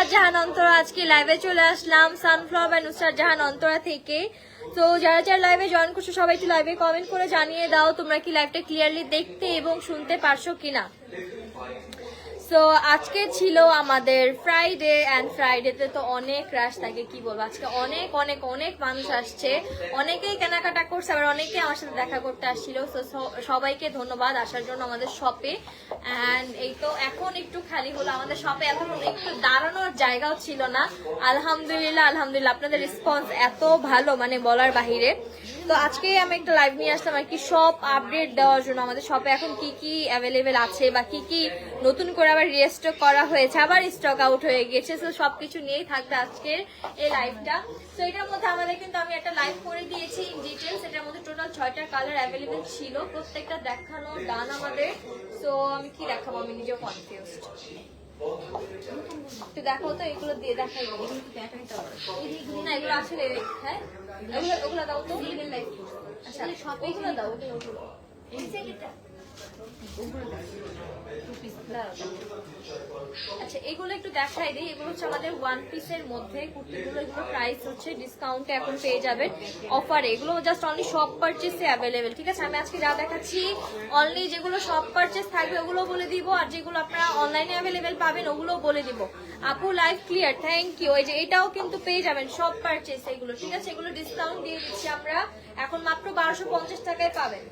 নুসরাত জাহান অন্তরা আজকে লাইভে চলে আসলাম। সানফ্লাওয়ার বাই নুসরাত জাহান অন্তরা থেকে। তো যারা যারা লাইভে জয়েন করছ, সবাই একটু লাইভে কমেন্ট করে জানিয়ে দাও, তোমরা কি লাইভটা ক্লিয়ারলি দেখতে এবং শুনতে পারছ কিনা। সো আজকে ছিল আমাদের ফ্রাইডে অ্যান্ড ফ্রাইডেতে তো অনেক রাশ থাকে কি বলব? আজকে অনেক অনেক অনেক মানুষ আসছে। অনেকেই কেনাকাটা করছে, আবার অনেকেই আমার সাথে দেখা করতে আসছিল। সো, সবাইকে ধন্যবাদ আসার জন্য আমাদের শপে অ্যান্ড এই তো এখন একটু খালি হলো আমাদের শপে এখন একটু দাঁড়ানোর জায়গাও ছিল না। আলহামদুলিল্লাহ আলহামদুলিল্লাহ, আপনাদের রেসপন্স এত ভালো মানে বলার বাহিরে। তো আজকে আমি একটা লাইভ নিয়ে আসলাম আর কি সব আপডেট দেওয়ার জন্য। আমাদের শপে এখন কি কি অ্যাভেলেবেল আছে বা কি কি নতুন করে আবার রিস্টক করা হয়েছে, আবার স্টক আউট হয়ে গেছে। তো সব কিছু নিয়েই থাকবে আজকের এই লাইভটা তো এটার মধ্যে আমাদের কিন্তু আমি একটা লাইভ করে দিয়েছি ইন ডিটেলস এটার মধ্যে টোটাল ছয়টা কালার অ্যাভেলেবেল ছিল। প্রত্যেকটা দেখানো ডান আমাদের। সো আমি কি দেখাবো? আমি নিজেও কনফিউজড তো দেখো তো, এগুলো দিয়ে দেখাই। না, এগুলো আসলে হ্যাঁ? ওগুলো দাও তো। আচ্ছা ওগুলো দাও। ওগুলো আচ্ছা এগুলো একটু দেখাই দিই। এগুলো হচ্ছে আমাদের ওয়ান পিসের মধ্যে। কুর্তিগুলো, এগুলো প্রাইস হচ্ছে ডিসকাউন্টে এখন পেয়ে যাবেন অফারে এগুলো জাস্ট অনলি সব পারচেসে অ্যাভেলেবেল ঠিক আছে? আমি আজকে যা দেখাচ্ছি অনলি যেগুলো সব পারচেস থাকবে, ওগুলো বলে দিব। আর যেগুলো আপনারা অনলাইনে অ্যাভেলেবেল পাবেন ওগুলো বলে দিব। আপু লাইভ ক্লিয়ার থ্যাংক ইউ এই যে এটাও কিন্তু পেয়ে যাবেন সব পারচেস এগুলো, ঠিক আছে? এগুলো ডিসকাউন্ট দিয়ে দিচ্ছি আমরা। এখন মাত্র বারোশো টাকায় পাবেন।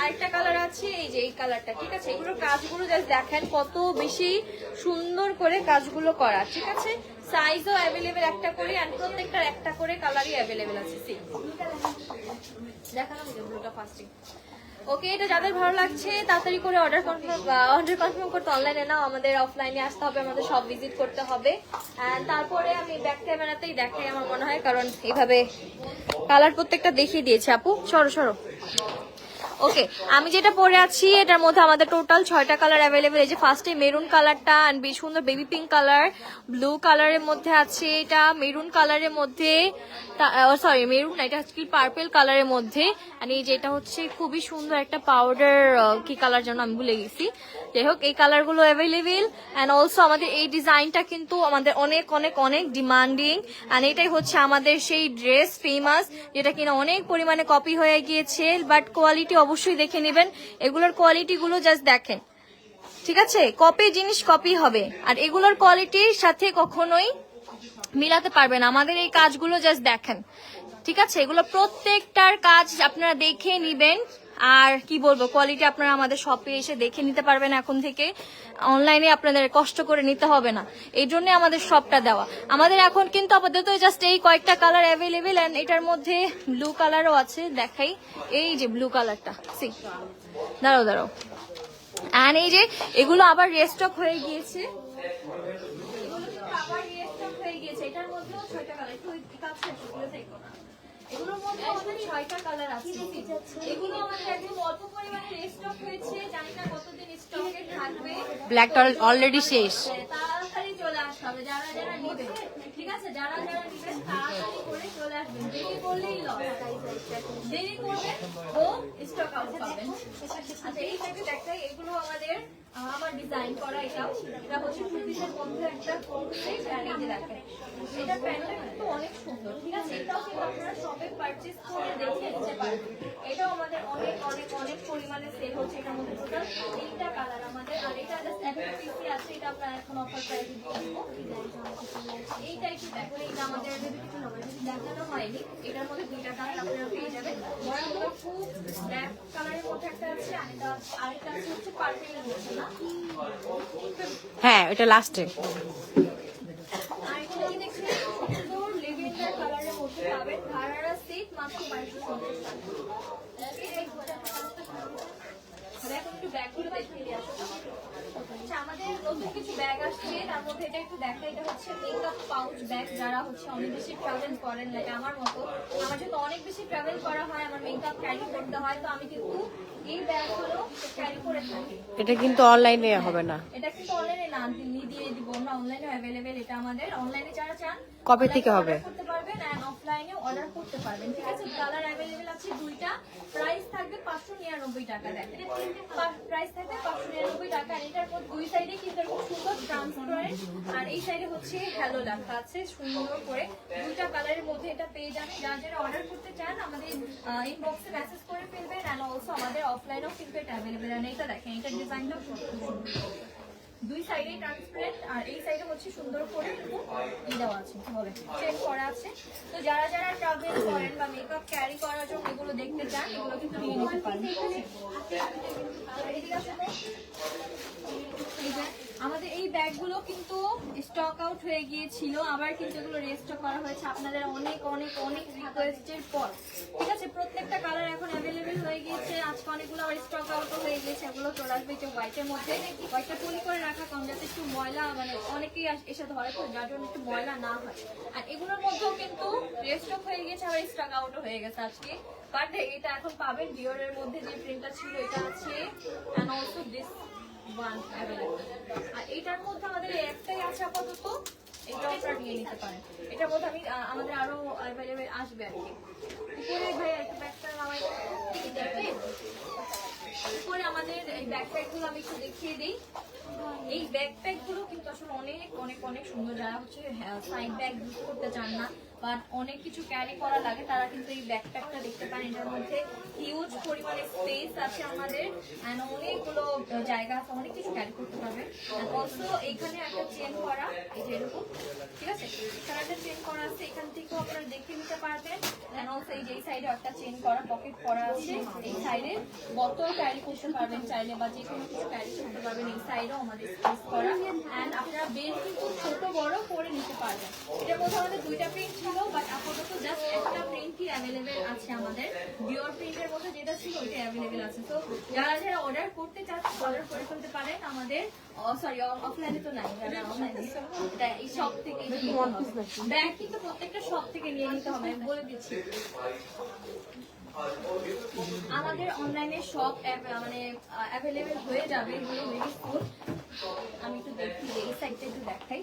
আরেকটা কালার আছে, এই যে এই কালারটা ঠিক আছে? এগুলোর কাজগুলো জাস্ট দেখেন কত বেশি সুন্দর করে কাজগুলো করা, ঠিক আছে? সাইজও অ্যাভেলেবেল একটা করে আর প্রত্যেকটার একটা করে কালারই অ্যাভেলেবেল আছে সি ওকে এটা যাদের ভালো লাগছে, তাড়াতাড়ি করে অর্ডার কনফার্ম অর্ডার কনফার্ম করতে অনলাইনে নাও, আমাদের অফলাইনে আসতে হবে, আমাদের সব ভিজিট করতে হবে। তারপরে আমি ব্যাক ক্যামেরাতেই দেখাই আমার মনে হয়, কারণ এইভাবে কালার প্রত্যেকটা দেখিয়ে দিয়েছে, আপু। সরো সরো। ওকে আমি যেটা পরে আছি, এটার মধ্যে আমাদের টোটাল ছয়টা কালার অ্যাভেলেবেল এই যে ফার্স্টে মেরুন কালারটা অ্যান্ড বেশ সুন্দর বেবি পিঙ্ক কালার ব্লু কালারের মধ্যে আছে এটা মেরুন কালারের মধ্যে সরি মেরুন না, এটা হচ্ছে কি পার্পেল কালারের মধ্যে। আর এই যে এটা হচ্ছে খুবই সুন্দর একটা পাউডার কি কালার যেন আমি ভুলে গেছি। যাই হোক, এই কালারগুলো অ্যাভেলেবেল অ্যান্ড অলসো আমাদের এই ডিজাইনটা কিন্তু আমাদের অনেক অনেক অনেক ডিমান্ডিং অ্যান্ড এটাই হচ্ছে আমাদের সেই ড্রেস ফেমাস যেটা কিনা অনেক পরিমাণে কপি হয়ে গিয়েছে বাট কোয়ালিটি অবশ্যই দেখে নেবেন। এগুলোর কোয়ালিটিগুলো জাস্ট দেখেন। ঠিক আছে? কপি জিনিস কপি হবে। আর এগুলোর কোয়ালিটির সাথে কখনোই মিলাতে পারবেন আমাদের এই কাজগুলো জাস্ট দেখেন। ঠিক আছে? এগুলো প্রত্যেকটার কাজ আপনারা দেখে নিবেন। আর কি বলব কোয়ালিটি আপনারা আমাদের শপে এসে দেখে নিতে পারবেন এখন থেকে। অনলাইনে আপনাদের কষ্ট করে নিতে হবে না। এই জন্য আমাদের শপটা দেওয়া। আমাদের এখন কিন্তু আপাতত জাস্ট এই কয়েকটা কালার অ্যাভেলেবেল অ্যান্ড এটার মধ্যে ব্লু কালারও আছে। দেখাই। এই যে ব্লু কালারটা সি দাঁড়াও দাঁড়াও। অ্যান্ড এই যে এগুলো আবার রেস্টক হয়ে গিয়েছে। এটার মধ্যেও ছয়টা কালার একটু কাছে। এগুলোর মধ্যে আমাদের ছয়টা কালার আছে। এগুলো আমাদের একদম অল্প পরিমাণে রেস্টক হয়েছে জানি না কতদিন স্টকে থাকবে। ব্ল্যাকটা অলরেডি শেষ। তাড়াতাড়ি চলে আসতে হবে যারা যারা নিবে। ঠিক আছে? যারা যারা নিবে তাড়াতাড়ি করে চলে আসবেন। দেরি করলেই লস। দেরি করবে ও স্টক আউট পাবেন। আচ্ছা এই টাইপের দেখাই এগুলো আমাদের আমার ডিজাইন করা এটাও এটা হচ্ছে পিসের মধ্যে একটা সেট আর এই এটা প্যান্টটা কিন্তু অনেক সুন্দর, ঠিক আছে? এটাও কিন্তু আপনারা শপে পারচেজ করে দেখে নিতে পারবেন। এটাও আমাদের অনেক অনেক অনেক পরিমাণে সেল হচ্ছে এটার মধ্যে। টোটাল তিনটা কালার আমাদের। আর এটা জাস্ট একটা পিসি আছে, এটা আপনারা এখন অফার প্রাইসে দিয়ে দিব। এই টাইপের দেখুন এটা আমাদের দেখানো হয়নি। এটার মধ্যে দুইটা কালার আপনারা পেয়ে যাবেন বড়গুলো খুব ব্ল্যাক কালারের মধ্যে একটা আছে আর আরেকটা আছে হচ্ছে পার্পেলের মধ্যে না? হ্যাঁ এটা লাস্টে আর এটা কি দেখছেন সুন্দর লেভেন্ডার কালারের মধ্যে পাবেন ভাড়ারা সেট মাত্র টাকা। এখন একটু ব্যাগগুলো দেখিয়ে আচ্ছা আমাদের কিছু ব্যাগ আসছে, তার মধ্যে এটা একটু দেখা, এটা হচ্ছে মেকআপ পাউচ ব্যাগ যারা হচ্ছে অনেক বেশি ট্রাভেল করেন লাইক আমার মতো। আমার যেহেতু অনেক বেশি ট্রাভেল করা হয়, আমার মেকআপ ক্যারি করতে হয়, তো আমি কিন্তু এই ব্যাগগুলো ক্যারি করে থাকি। এটা কিন্তু অনলাইনে হবে না। এটা কিন্তু অনলাইনে না দিল্লি দিয়ে দিব। আমরা অনলাইনে অ্যাভেলেবেল এটা আমাদের। অনলাইনে যারা চান কবে থেকে হবে? করতে পারবেন এন্ড অফলাইনে অর্ডার করতে পারবেন। ঠিক আছে কালার অ্যাভেলেবেল আছে দুইটা। প্রাইস থাকবে পাঁচশো নিরানব্বই টাকা। দেখেন প্রাইস থাকবে পাঁচশো নিরানব্বই টাকা। আর এটার মধ্যে দুই সাইডে কিন্তু এরকম সুন্দর ট্রান্সপারেন্ট আর এই সাইডে হচ্ছে হ্যালো লেখা আছে সুন্দর করে। দুইটা কালারের মধ্যে এটা পেয়ে যাবেন। যারা যারা অর্ডার করতে চান আমাদের ইনবক্সে মেসেজ করে ফেলবেন এন্ড অলসো আমাদের অফলাইনেও কিন্তু এটা অ্যাভেলেবেল আর এটা দেখেন এটার ডিজাইনটা দুই সাইডে ট্রান্সপারেন্ট আর এই সাইডে হচ্ছে সুন্দর করে কিন্তু ই দেওয়া আছে বলে চেক করা আছে। তো যারা যারা ট্রাভেল করেন বা মেকআপ ক্যারি করার জন্য এগুলো দেখতে চান এগুলো কিন্তু নিয়ে নিতে পারেন। এই যে, আমাদের এই ব্যাগগুলো কিন্তু স্টক আউট হয়ে গিয়েছিল। আবার কিন্তু এগুলো রেস্টক করা হয়েছে। আপনাদের অনেক অনেক অনেক রিকোয়েস্টের পর। ঠিক আছে, প্রত্যেকটা কালার এখন অ্যাভেলেবেল হয়ে গিয়েছে। আজকে অনেকগুলো আবার স্টক আউট হয়ে গিয়েছে। এগুলো চলে আসবে যে হোয়াইটের মধ্যে। হোয়াইটটা পলি করে রাখা কম, যাতে একটু ময়লা মানে অনেকেই এসে ধরে তো, যার জন্য একটু ময়লা না হয়। আর এগুলোর মধ্যেও কিন্তু রেস্টক হয়ে গেছে আবার স্টক আউটও হয়ে গেছে আজকে। বাট এটা এখন পাবেন ডিওরের মধ্যে যে প্রিন্টটা ছিল, এটা আছে। অ্যান্ড অলসো দিস ওয়ান আর এটার মধ্যে আমাদের একটাই আছে আপাতত আপনারা নিয়ে নিতে পারেন। এটার মধ্যে আমি আমাদের আরও অ্যাভেলেবেল আসবে আর ভাই একটা ব্যাগটা দেখবেন উপরে আমাদের এই ব্যাকপ্যাক আমি একটু দেখিয়ে দিই। এই ব্যাকপ্যাকগুলো কিন্তু আসলে অনেক অনেক অনেক সুন্দর। যারা হচ্ছে সাইড ব্যাগ ইউজ করতে চান না বাট অনেক কিছু ক্যারি করা লাগে। তারা কিন্তু এই ব্যাকপ্যাকটা দেখতে পারেন এটার মধ্যে হিউজ পরিমাণে স্পেস আছে আমাদের। অ্যান্ড অনেকগুলো জায়গা আছে, অনেক কিছু ক্যারি করতে পারবেন। অলসো এখানে একটা চেন করা, এই যে এরকম, ঠিক আছে? এখানে একটা চেন করা আছে, এখান থেকেও আপনারা দেখে নিতে পারবেন। এন্ড অলসো এই যে এই সাইডে একটা চেন করা পকেট করা আছে। এই সাইডে বোতল ক্যারি করতে পারবেন চাইলে, বা যে কোনো কিছু ক্যারি করতে পারবেন, এই সাইডেও আমাদের স্পেস করা। এন্ড আপনারা বেল কিন্তু ছোট বড় করে নিতে পারবেন। এটার মধ্যে আমাদের দুইটা প্রিন্ট ছিল বাট আপাতত জাস্ট একটা প্রিন্টই আমাদের। ডিওর প্রিন্টের মধ্যে যেটা ছিল অ্যাভেলেবেল আছে। তো যারা যারা অর্ডার করতে চাচ্ছেন অর্ডার করে ফেলতে পারেন আমাদের। সরি অফলাইনে তো নাই এটা এই শপ থেকে ব্যাগ কিন্তু প্রত্যেকটা শপ থেকে নিয়ে নিতে হবে বলে দিচ্ছি। আমাদের অনলাইনে সব মানে অ্যাভেলেবেল হয়ে যাবে এগুলো সুন আমি একটু দেখি এই সাইডটা একটু দেখাই।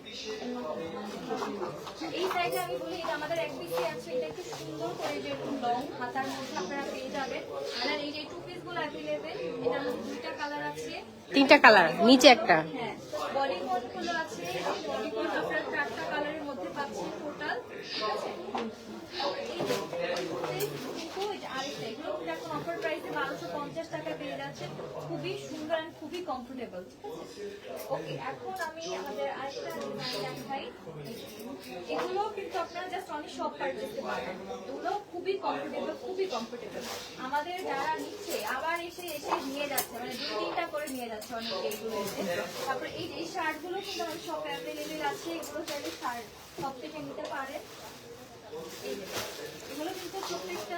এই সাইডে আমি বলি এটা আমাদের এক পিসে আছে এটা একটু সুন্দর করে যে লং হাতার মধ্যে আপনারা পেয়ে যাবেন। আর এই যে টু পিসগুলো অ্যাভেলেবেল এটা দুইটা কালার আছে। তিনটা কালার নিচে একটা। হ্যাঁ বডি কোডগুলো আছে বডি কোড আপনারা চারটা কালারের মধ্যে পাচ্ছেন টোটাল ঠিক আছে এই যে, কিন্তু এটা আরেকটা, এগুলো কিন্তু এখন offer price এ 1250 টাকা পেয়ে যাচ্ছেন। খুবই সুন্দর and খুবই কমফোর্টেবল? Okay, এখন আমি আমাদের। এগুলো কিন্তু আপনারা জাস্ট only shop purchase এ পাবেন। এগুলো খুবই comfortable, খুবই comfortable। আমাদের যারা নিচ্ছে আবার এসে এসে নিয়ে যাচ্ছে মানে দুই তিনটা করে নিয়ে যাচ্ছে অনেকে এগুলো তারপরে এই এই শার্টগুলো কিন্তু আমাদের সব অ্যাভেলেবেল আছে এগুলো চাইলে শার্ট সব থেকে নিতে পারেন এগুলো কিন্তু প্রত্যেকটা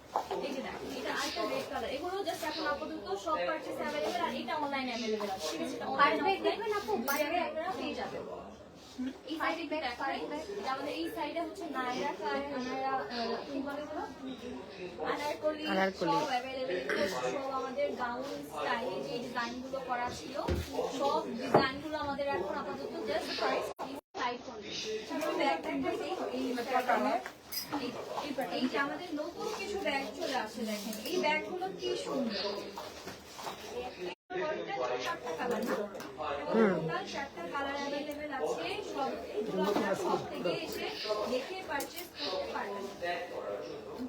এই যে দেখেন এটা আরেকটা রেড কালার এগুলো জাস্ট এখন আপাতত সব পারচেস অ্যাভেলেবেল আর এটা অনলাইন অ্যাভেলেবেল আছে। ঠিক আছে এটা দেখবেন আপু বাইরে আপনারা পেয়ে যাবেন। এই সাইডে ব্যাক আমাদের এই সাইডে হচ্ছে নায়রা কার আনারা কি বলে এগুলো আনারকলি আনারকলি। সব অ্যাভেলেবেল সব আমাদের গাউন স্টাইলে যে ডিজাইনগুলো করা ছিল সব ডিজাইনগুলো আমাদের এখন আপাতত জাস্ট প্রাইস সাইড এই কালার এই যে আমাদের নতুন কিছু ব্যাগ চলে আসে দেখেন। এই ব্যাগগুলো কি সুন্দর।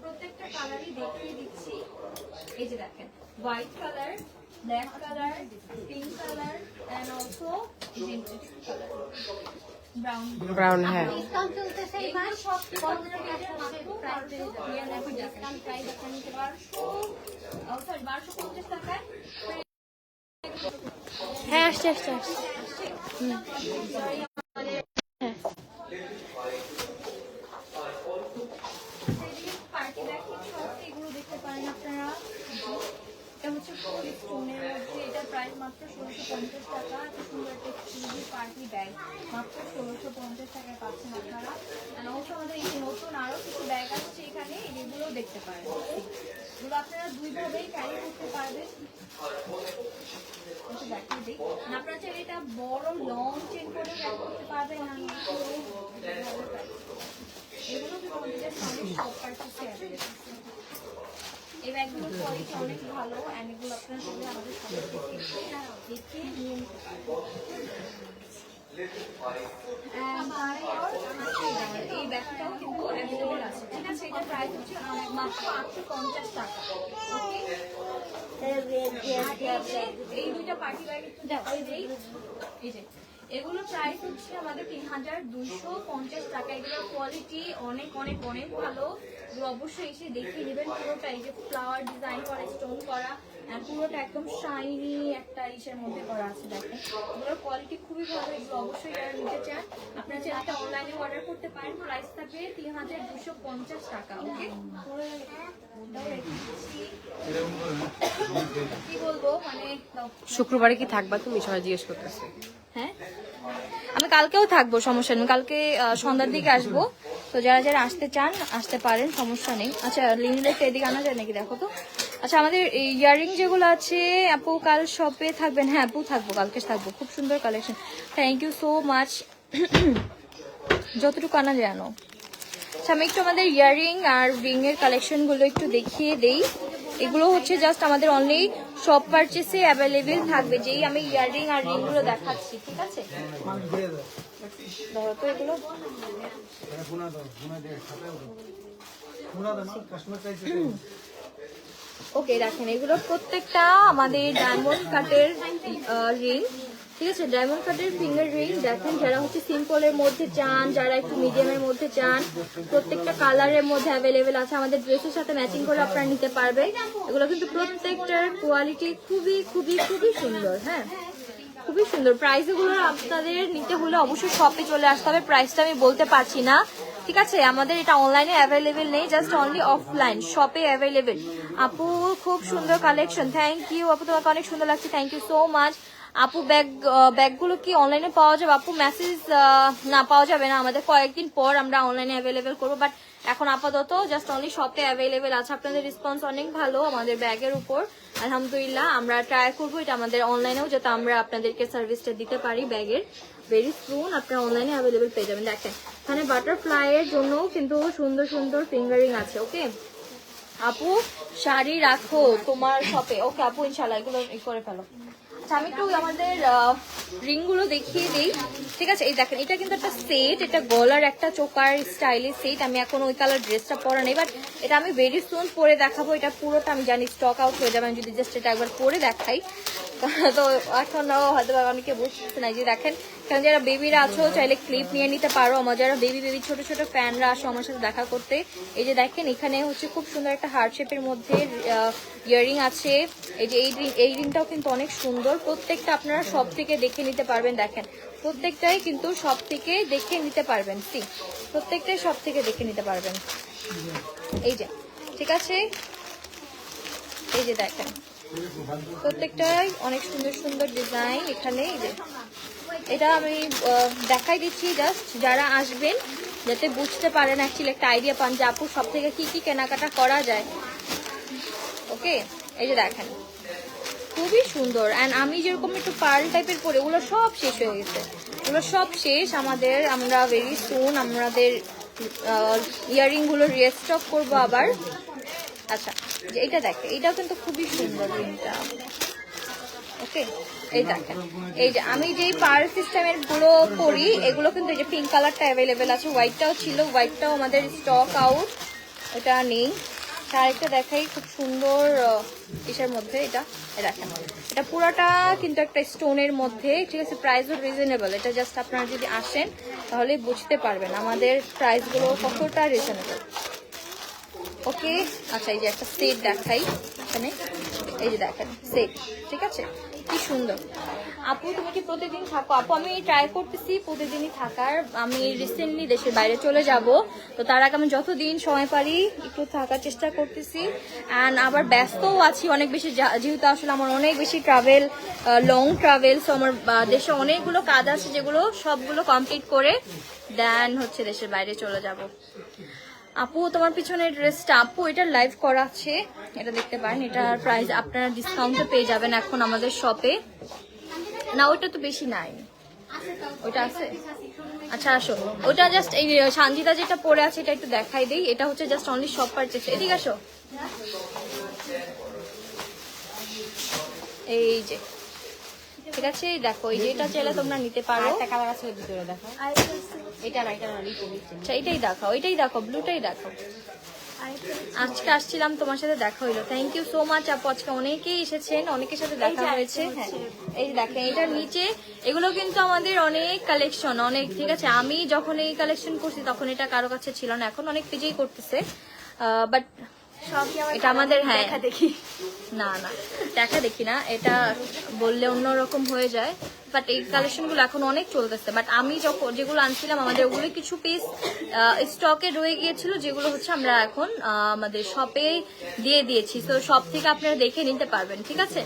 প্রত্যেকটা কালারই দেখিয়ে দিচ্ছি। এই যে দেখেন white colour black colour pink colour and also colour brown brown হ্যাঁ ডিসকাউন্ট চলতেছে এবার সব পনেরো টাকার মাত্র প্রাইস নিরানব্বই টাকা প্রাইস আপনারা নিতে পারবেন সরি বারোশো পঞ্চাশ টাকায় হ্যাঁ আসছে আসছে আসছে পার্টি ব্যাগ এগুলো দেখতে পারেন আপনারা এটা হচ্ছে স্টোনের মাত্র ষোলোশো পঞ্চাশ টাকা সুন্দর একটা এক্সক্লুসিভ ব্যাগ মাত্র ষোলোশো পঞ্চাশ টাকায় পাচ্ছেন আপনারা অবশ্য আমাদের এই নতুন আরও কিছু ব্যাগ আসছে এখানে এগুলোও দেখতে পারেন এগুলো আপনারা দুইভাবেই ক্যারি করতে পারবেন আপনারা চাইলে এটা বড় লং চেন করে ক্যারি করতে পারবেন আর এগুলো কিন্তু আমাদের অ্যাভেলেবল এই ব্যাগগুলোর কোয়ালিটি অনেক ভালো অ্যান্ড এগুলো আপনারা চাইলে আমাদের শপে দেখে দেখে নিয়ে নিতে পারবেন এই ব্যাগটাও কিন্তু অ্যাভেলেবল আছে। ঠিক আছে এটা প্রাইস হচ্ছে মাত্র আটশো পঞ্চাশ টাকা। ওকে এই দুইটা পার্টি ব্যাগ একটু এই যে। এগুলো প্রাইস হচ্ছে আমাদের তিন হাজার দুইশো পঞ্চাশ টাকা। এগুলোর কোয়ালিটি অনেক অনেক অনেক ভালো। অবশ্যই এসে দেখে নেবেন পুরোটা। এই যে ফ্লাওয়ার ডিজাইন করা স্টোন করা পুরোটা একদম শাইনি একটা ইসের মধ্যে করা আছে দেখেন। এগুলোর কোয়ালিটি খুবই ভালো। এগুলো অবশ্যই যারা নিতে চান আপনারা চাইলে একটা অনলাইনে অর্ডার করতে পারেন। প্রাইস থাকবে তিন হাজার দুশো পঞ্চাশ টাকা ওকে কি বলব? মানে শুক্রবারে কি থাকবা তুমি? সবাই জিজ্ঞেস করতেছে। হ্যাঁ? আমি কালকেও থাকব, সমস্যা নেই। কালকে সন্ধ্যার দিকে আসব। তো যারা যারা আসতে চান, আসতে পারেন, সমস্যা নেই। আচ্ছা লিঙ্কটা এদিকে আনা যায় নাকি? দেখো তো। আচ্ছা আমাদের ইয়ারিং যেগুলো আছে আপু কাল শপে থাকবেন। হ্যাঁ আপু থাকব, কালকে থাকব। খুব সুন্দর collection thank you so much যতটুকু আনা যায় আনো। আচ্ছা আমি একটু আমাদের ইয়ারিং আর রিং এর কালেকশনগুলো একটু দেখিয়ে দেই। এগুলো হচ্ছে জাস্ট আমাদের অনলি শপ পারচেসে অ্যাভেলেবেল থাকবে, যেই আমি ইয়াররিং আর রিংগুলো দেখাচ্ছি, ঠিক আছে? ওকে, দেখেন, এগুলো প্রত্যেকটা আমাদের ডায়মন্ড কাটের রিং ঠিক আছে ডায়মন্ড কাটের ফিঙ্গার রিং দেখেন যারা হচ্ছে সিম্পলের মধ্যে চান, যারা একটু মিডিয়ামের মধ্যে চান, প্রত্যেকটা কালারের মধ্যে অ্যাভেলেবেল আছে। আমাদের ড্রেসের সাথে ম্যাচিং করে আপনারা নিতে পারবেন। এগুলো কিন্তু প্রত্যেকটার কোয়ালিটি খুবই খুবই খুবই সুন্দর হ্যাঁ? খুবই সুন্দর। প্রাইস এগুলো আপনাদের নিতে হলে অবশ্যই শপে চলে আসতে হবে। প্রাইসটা আমি বলতে পারছি না। ঠিক আছে, আমাদের এটা অনলাইনে অ্যাভেলেবেল নেই জাস্ট অনলি অফলাইন শপে অ্যাভেলেবেল আপু, খুব সুন্দর কালেকশন থ্যাংক ইউ আপু, তোমাকে অনেক সুন্দর লাগছে। থ্যাংক ইউ সো মাচ আপু ব্যাগ ব্যাগগুলো কি অনলাইনে পাওয়া যাবে? আপু মেসেজ না, পাওয়া যাবে না। আমাদের কয়েকদিন পর আমরা অনলাইনে অ্যাভেলেবেল করব বাট এখন আপাতত জাস্ট অনলি শপে অ্যাভেলেবেল আছে। আপনাদের রেসপন্স অনেক ভালো আমাদের ব্যাগের উপর। আলহামদুলিল্লাহ, আমরা ট্রাই করব। এটা আমাদের অনলাইনেও যাতে আমরা আপনাদেরকে সার্ভিসটা দিতে পারি ব্যাগের ভেরি সুন আপনারা অনলাইনে অ্যাভেলেবেল পেয়ে যাবেন। দেখেন, এখানে বাটারফ্লাই এর জন্যও কিন্তু সুন্দর সুন্দর ফিঙ্গারিং আছে ওকে আপু, শাড়ি রাখো তোমার শপে ওকে আপু ইনশাল্লাহ এগুলো করে ফেলো। আমি একটু আমাদের রিংগুলো দেখিয়ে দিই। ঠিক আছে? এই দেখেন, এটা কিন্তু একটা সেট এটা গলার একটা চোকার স্টাইলের সেট আমি এখন ওই কালার ড্রেসটা পরা নেই বাট এটা আমি ভেরি সুন পরে দেখাবো। এটা পুরোটা আমি জানি স্টক আউট হয়ে যাবে। আমি যদি জাস্ট এটা একবার পরে দেখাই, তো এখন হয়তো অনেকে বুঝতে না। যে দেখেন এখানে যারা বেবিরা আছো, চাইলে ক্লিপ নিয়ে নিতে পারো। আমার যারা বেবি বেবি ছোট ছোট ফ্যানরা আসো আমার সাথে দেখা করতে। এই যে দেখেন, এখানে হচ্ছে খুব সুন্দর একটা হার্ট শেপের মধ্যে ইয়ারিং আছে। এই যে এই এই রিংটাও কিন্তু অনেক সুন্দর। প্রত্যেকটা আপনারা সব থেকে দেখে নিতে পারবেন, দেখেন। প্রত্যেকটাই কিন্তু সব থেকে দেখে নিতে পারবেন সি প্রত্যেকটাই সব থেকে দেখে নিতে পারবেন। এই যে, ঠিক আছে? এই যে দেখেন। প্রত্যেকটাই অনেক সুন্দর সুন্দর ডিজাইন এখানে, এই যে। এটা আমি দেখাই দিচ্ছি জাস্ট যারা আসবেন, যাতে বুঝতে পারেন অ্যাকচুয়ালি একটা আইডিয়া পান যে আপু সব থেকে কি কি কেনাকাটা করা যায়। ওকে এই যে দেখেন। খুবই সুন্দর। অ্যান্ড আমি যেরকম একটু পার্ল টাইপের পরে, ওগুলো সব শেষ হয়ে গেছে। ওগুলো সব শেষ। আমাদের, আমরা ভেরি সুন আমাদের ইয়ারিংগুলো রিস্টক করব আবার। আচ্ছা এটা দেখে। এটাও কিন্তু খুবই সুন্দর রিংটা ওকে? এই দেখেন। এই যে আমি যেই পার সিস্টেমেরগুলো করি, এগুলো কিন্তু এই যে পিঙ্ক কালারটা অ্যাভেলেবেল আছে। হোয়াইটটাও ছিল হোয়াইটটাও আমাদের স্টক আউট এটা নেই। আরেকটা দেখাই খুব সুন্দর ইসের মধ্যে এটা। দেখেন। এটা পুরাটা কিন্তু একটা স্টোনের মধ্যে। ঠিক আছে প্রাইসও রিজনেবল এটা জাস্ট আপনারা যদি আসেন, তাহলে বুঝতে পারবেন আমাদের প্রাইসগুলো কতটা রিজনেবল ওকে? আচ্ছা এই যে একটা সেট দেখাই এখানে। এই যে দেখেন সেট ঠিক আছে? কি সুন্দর। আপু, তুমি কি প্রতিদিন থাকো? আপু, আমি ট্রাই করতেছি প্রতিদিনই থাকার। আমি রিসেন্টলি দেশের বাইরে চলে যাব। তো তার আগে আমি যতদিন সময় পারি একটু থাকার চেষ্টা করতেছি। অ্যান্ড আবার ব্যস্তও আছি অনেক বেশি যেহেতু আসলে আমার অনেক বেশি ট্রাভেল লং ট্রাভেল সো আমার দেশে অনেকগুলো কাজ আছে যেগুলো সবগুলো কমপ্লিট করে দেন হচ্ছে দেশের বাইরে চলে যাব। আপু তোমার পিছনে ড্রেসটা আপু এটার লাইভ করা আছে। এটা দেখতে পারেন এটার প্রাইস আপনারা ডিসকাউন্টে পেয়ে যাবেন এখন আমাদের শপে না ওটা তো বেশি নাই। ওটা আছে? আচ্ছা আসো। ওটা জাস্ট এই সানজিদা যেটা পরে আছে এটা একটু দেখাই দেই। এটা হচ্ছে জাস্ট অনলি শপ পারচেস এদিকে আসো। এই যে ঠিক আছে? দেখো এই যে এটা চাইলে তোমরা নিতে পারো। একটা কালার আছে ভিতরে দেখো। এটা না এটা না লিপো লিপো আচ্ছা এটাই দেখাও এটাই দেখো ব্লুটাই দেখো আজকে আসছিলাম তোমার সাথে দেখা হইল। থ্যাংক ইউ সো মাচ আপু। আজকে অনেকেই এসেছেন অনেকের সাথে দেখা হয়েছে। হ্যাঁ এই দেখেন এটার নিচে এগুলো কিন্তু আমাদের অনেক কালেকশন অনেক ঠিক আছে? আমি যখন এই কালেকশন করছি তখন এটা কারও কাছে ছিল না। এখন অনেক পেজেই করতেছে। বাট এটা আমাদের হ্যাঁ। দেখি। না না দেখা দেখি না। এটা বললে অন্যরকম হয়ে যায়। বাট এই কালেকশনগুলো এখন অনেক চলতেছে। বাট আমি যখন যেগুলো আনছিলাম, আমাদের ওগুলো কিছু পিস স্টকে রয়ে গিয়েছিল, যেগুলো হচ্ছে আমরা এখন আমাদের শপে দিয়ে দিয়েছি। তো শপ থেকে আপনারা দেখে নিতে পারবেন, ঠিক আছে?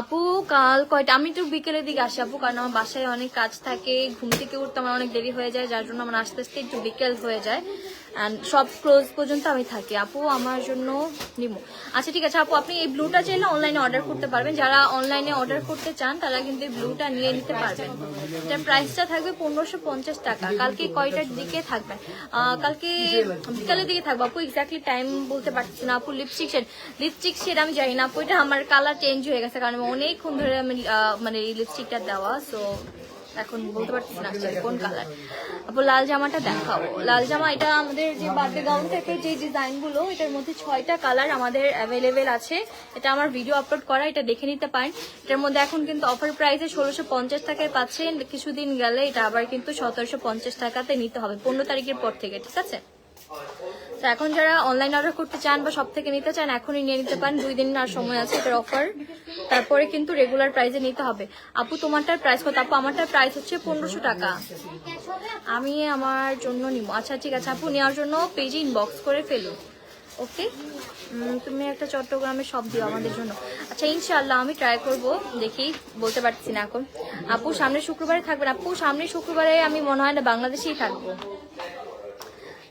আপু, কাল কয়টা? আমি একটু বিকেলের দিকে আসি আপু, কারণ আমার বাসায় অনেক কাজ থাকে, ঘুম থেকে উঠতে আমার অনেক দেরি হয়ে যায়, যার জন্য আমার আস্তে আস্তে একটু বিকেল হয়ে যায়। অ্যান্ড সব ক্লোজ পর্যন্ত আমি থাকি। আপু, আমার জন্য নিমো। আচ্ছা ঠিক আছে, আপু, আপনি এই ব্লুটা চাইলে অনলাইনে অর্ডার করতে পারবেন। যারা অনলাইনে অর্ডার করতে চান, তারা কিন্তু এই ব্লুটা নিয়ে নিতে পারবেন। এটার প্রাইসটা থাকবে পনেরোশো পঞ্চাশ টাকা। কালকে কয়টার দিকে থাকবেন কালকে বিকালের দিকে থাকব। আপু এক্স্যাক্টলি টাইম বলতে পারছি না। আপু লিপস্টিক শেড লিপস্টিক শেড আমি জানি না, আপু। এটা আমার কালার চেঞ্জ হয়ে গেছে। কারণ অনেকক্ষণ ধরে আমি মানে এই লিপস্টিকটা দেওয়া সো এখন বলতে পারছি না কোন কালার আপু লাল জামাটা দেখাবো লাল জামা, এটা আমাদের যে বার্থডে গাউন থেকে যে ডিজাইনগুলো, এটার মধ্যে ছয়টা কালার আমাদের অ্যাভেলেবেল আছে। এটা আমার ভিডিও আপলোড করা, এটা দেখে নিতে পারেন। এটার মধ্যে এখন কিন্তু অফার প্রাইসে ষোলোশো পঞ্চাশ টাকায় পাচ্ছেন। কিছুদিন গেলে এটা আবার কিন্তু সতেরোশো পঞ্চাশ টাকাতে নিতে হবে, পনেরো তারিখের পর থেকে, ঠিক আছে? তো এখন যারা অনলাইন অর্ডার করতে চান বা সব থেকে নিতে চান, এখনই নিয়ে নিতে পারেন। দুই দিন আর সময় আছে এটার অফার তারপরে কিন্তু রেগুলার প্রাইসে নিতে হবে। আপু, তোমারটার প্রাইস কত? আপু, আমারটার প্রাইস হচ্ছে পনেরোশো টাকা। আমি আমার জন্য নিব। আচ্ছা ঠিক আছে, আপু, নেওয়ার জন্য পেজে ইনবক্স করে ফেলুন। ওকে তুমি একটা চট্টগ্রামের সব দিও আমাদের জন্য। আচ্ছা ইনশাল্লাহ আমি ট্রাই করব। দেখি, বলতে পারছি না এখন। আপু, সামনের শুক্রবারে থাকবেন। আপু, সামনের শুক্রবারে আমি মনে হয় না বাংলাদেশেই থাকব।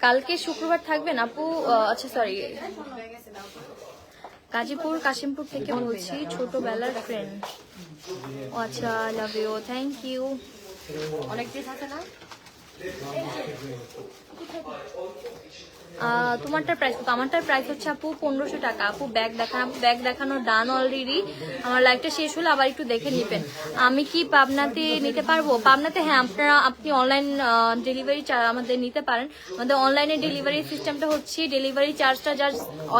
কালকে শুক্রবার থাকবেন আপু আচ্ছা সরি গাজীপুর, কাশিমপুর থেকে বলছি, ছোটবেলার ফ্রেন্ড ও আচ্ছা লাভ ইউ থ্যাংক ইউ অনেক দিন আছে না? তোমারটার প্রাইস কত? আমারটার প্রাইস হচ্ছে আপু পনেরোশো টাকা। আপু ব্যাগ দেখান আপু ব্যাগ দেখানো ডান অলরেডি আমার লাইফটা শেষ হলে আবার একটু দেখে নেবেন। আমি কি পাবনাতে নিতে পারব? পাবনাতে হ্যাঁ আপনারা আপনি অনলাইন ডেলিভারি আমাদের নিতে পারেন। আমাদের অনলাইনে ডেলিভারি সিস্টেমটা হচ্ছে ডেলিভারি চার্জটা জাস্ট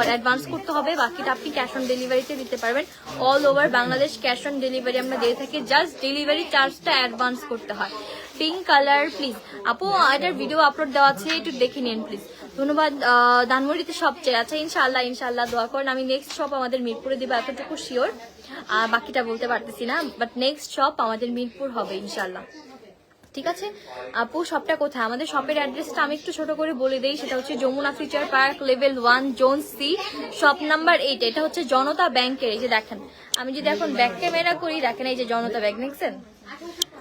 অ্যাডভান্স করতে হবে। বাকিটা আপনি ক্যাশ অন ডেলিভারিতে দিতে পারবেন। All over Bangladesh cash on delivery আমরা দিয়ে থাকি। জাস্ট ডেলিভারি চার্জটা অ্যাডভান্স করতে হয়। পিঙ্ক কালার প্লিজ আপু এটার ভিডিও আপলোড দেওয়া আছে, একটু দেখে নিন প্লিজ ধন্যবাদ আহ, ধানমন্ডিতে সবচেয়ে আচ্ছা ইনশাল্লাহ ইনশাল্লাহ দোয়া করেন। আমি নেক্সট শপ আমাদের মিরপুরে দেবো এতটুকু শিওর বাকিটা বলতে পারতেছি না বাট নেক্সট শপ আমাদের মিরপুর হবে ইনশাল্লাহ ঠিক আছে? আপু শপটা কোথায়? আমাদের শপের অ্যাড্রেসটা আমি একটু ছোট করে বলে দেই সেটা হচ্ছে Jamuna future park level one zone C shop number eight এটা হচ্ছে জনতা ব্যাংকের এই যে দেখেন। আমি যদি এখন ব্যাগ ক্যামেরা করি দেখেন এই যে জনতা ব্যাংক দেখছেন?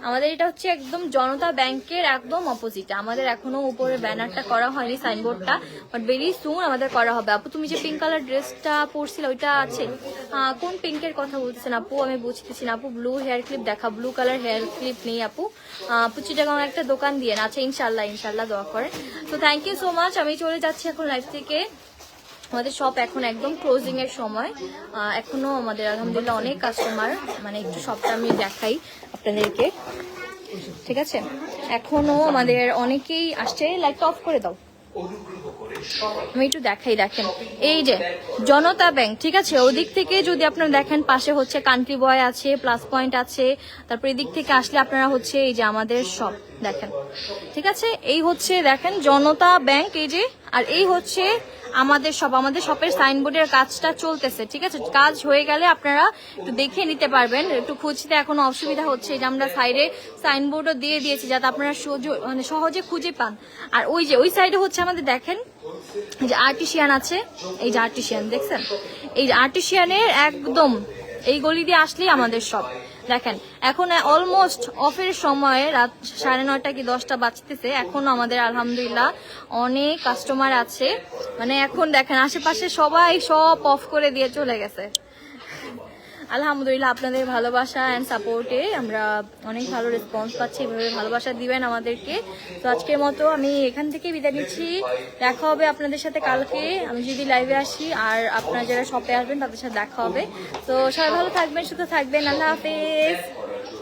আমাদের এটা হচ্ছে একদম জনতা ব্যাংকের একদম অপোজিট আমাদের এখনও উপরে ব্যানারটা করা হয়নি সাইনবোর্ডটা বাট ভেরি সুন আমাদের করা হবে। আপু, তুমি যে পিঙ্ক কালার ড্রেসটা পরছিলে, ওইটা আছে। কোন পিঙ্কের কথা বলতেছেন আপু? আমি বুঝতেছি না আপু। ব্লু হেয়ার ক্লিপ দেখা ব্লু কালার হেয়ার ক্লিপ নেই আপু। আপু চিটাগাং একটা দোকান দিয়ে। আচ্ছা ইনশাল্লাহ ইনশাল্লাহ দোয়া করেন। তো থ্যাংক ইউ সো মাচ আমি চলে যাচ্ছি এখন লাইফ থেকে। আমাদের শপ এখন একদম ক্লোজিং এর সময়। এখনও আমাদের আলহামদুলিল্লাহ অনেক কাস্টমার মানে একটু সবটা আমি দেখাই আপনাদেরকে। ঠিক আছে? এখনও আমাদের অনেকেই আসছে লাইটটা অফ করে দাও। আমি একটু দেখাই, দেখেন। এই যে, জনতা ব্যাংক, ঠিক আছে? ওদিক থেকে যদি আপনারা দেখেন, পাশে হচ্ছে কান্ট্রি বয় আছে প্লাস পয়েন্ট আছে। তারপর এদিক থেকে আসলে আপনারা হচ্ছে এই যে আমাদের সব দেখেন। ঠিক আছে? এই হচ্ছে, দেখেন, জনতা ব্যাংক, এই যে, আর এই হচ্ছে আমাদের সব আমাদের শপের সাইনবোর্ডের কাজটা চলতেছে, ঠিক আছে? কাজ হয়ে গেলে আপনারা একটু দেখে নিতে পারবেন। একটু খুঁজতে এখনও অসুবিধা হচ্ছে যে আমরা সাইডে সাইনবোর্ডও দিয়ে দিয়েছি, যাতে আপনারা মানে সহজে খুঁজে পান। আর ওই যে, ওই সাইডে হচ্ছে আমাদের, দেখেন যে আর্টিশিয়ান আছে, এই যে আর্টিশিয়ান দেখছেন? এই যে আর্টিশিয়ানের একদম এই গলি দিয়ে আসলেই আমাদের সব। দেখেন, এখন অলমোস্ট অফের সময়, রাত সাড়ে নয়টা কি দশটা বাজতেছে, এখন আমাদের আলহামদুলিল্লাহ অনেক কাস্টমার আছে। মানে এখন দেখেন, আশেপাশে সবাই সব অফ করে দিয়ে চলে গেছে। আলহামদুলিল্লাহ, আপনাদের ভালোবাসা অ্যান্ড সাপোর্টে আমরা অনেক ভালো রেসপন্স পাচ্ছি। এভাবে ভালোবাসা দিবেন আমাদেরকে। তো আজকের মতো আমি এখান থেকে বিদায় নিচ্ছি। দেখা হবে আপনাদের সাথে কালকে। আমি যদি লাইভে আসি আর আপনারা যারা শপে আসবেন, তাদের সাথে দেখা হবে। তো সবাই ভালো থাকবেন, সুস্থ থাকবেন। আল্লাহ হাফেজ।